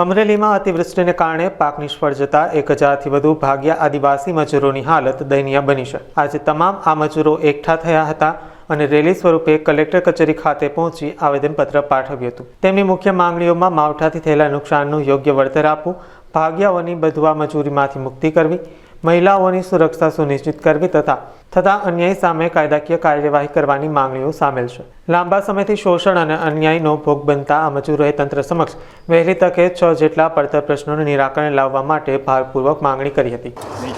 અમરેલીમાં અતિવૃષ્ટિને કારણે પાક નિષ્ફળ જતા એક હજારથી વધુ ભાગ્યા આદિવાસી મજૂરોની હાલત દયનીય બની છે. આજે તમામ આ મજૂરો એકઠા થયા હતા અને રેલી સ્વરૂપે કલેક્ટર કચેરી ખાતે પહોંચી આવેદનપત્ર પાઠવ્યું હતું. તેમની મુખ્ય માંગણીઓમાં માવઠાથી થયેલા નુકસાનનું યોગ્ય વળતર આપવું, ભાગ્યાઓની બધવા મજૂરીમાંથી મુક્તિ કરવી મહિલાઓની સુરક્ષા સુનિશ્ચિત કરવી તથા થતા અન્યાય સામે કાયદાકીય કાર્યવાહી કરવાની માંગણીઓ સામેલ છે લાંબા સમયથી શોષણ અને અન્યાયનો ભોગ બનતા આ મજૂરોએ તંત્ર સમક્ષ વહેલી તકે છ જેટલા પડતર પ્રશ્નોનું નિરાકરણ લાવવા માટે ભારપૂર્વક માંગણી કરી હતી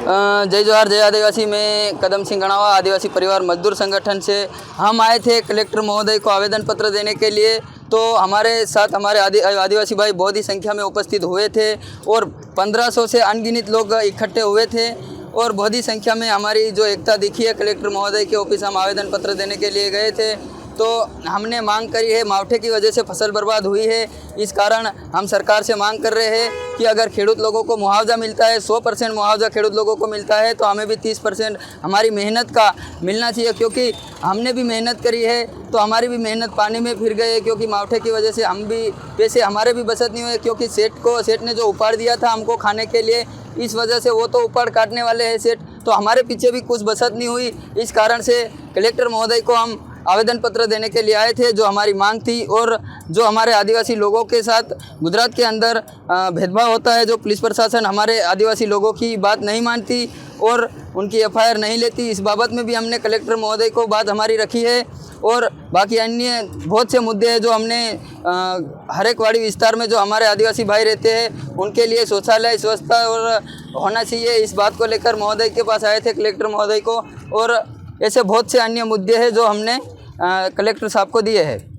अ, जय जोहार जय आदिवासी मैं कदम सिंह गणावा आदिवासी परिवार मजदूर संगठन से हम आए थे कलेक्टर महोदय को आवेदन पत्र देने के लिए तो हमारे साथ हमारे आदि, आदिवासी भाई बहुत ही संख्या में उपस्थित हुए थे और 1500 से अनगिनित लोग इकट्ठे हुए थे और बहुत ही संख्या में हमारी जो एकता दिखी है, कलेक्टर महोदय के ऑफ़िस हम आवेदन पत्र देने के लिए गए थे। तो हमने मांग करी है, मावठे की वजह से फ़सल बर्बाद हुई है। इस कारण हम सरकार से मांग कर रहे हैं कि अगर खेडूत लोगों को मुआवजा मिलता है, सौ परसेंट मुआवजा खेडूत लोगों को मिलता है तो हमें भी तीस परसेंट हमारी मेहनत का मिलना चाहिए। क्योंकि हमने भी मेहनत करी है तो हमारी भी मेहनत पानी में फिर गई है, क्योंकि मावठे की वजह से हम भी, पैसे हमारे भी बचत नहीं हुए, क्योंकि सेठ को, सेठ ने जो उपाड़ दिया था हमको खाने के लिए, इस वजह से वो तो उपाड़ काटने वाले हैं सेठ तो हमारे पीछे भी कुछ बचत नहीं हुई। इस कारण से कलेक्टर महोदय को हम आवेदन पत्र देने के लिए आए थे जो हमारी मांग थी और जो हमारे आदिवासी लोगों के साथ गुजरात के अंदर भेदभाव होता है जो पुलिस प्रशासन हमारे आदिवासी लोगों की बात नहीं मानती और उनकी एफआईआर नहीं लेती इस बाबत में भी हमने कलेक्टर महोदय को बात हमारी रखी है और बाकी अन्य बहुत से मुद्दे हैं जो हमने अ, हर एक वाड़ी विस्तार में जो हमारे आदिवासी भाई रहते हैं उनके लिए शौचालय स्वच्छता और होना चाहिए इस बात को लेकर महोदय के पास आए थे कलेक्टर महोदय को और ऐसे बहुत से अन्य मुद्दे हैं जो हमने कलेक्टर साहब को दिए हैं।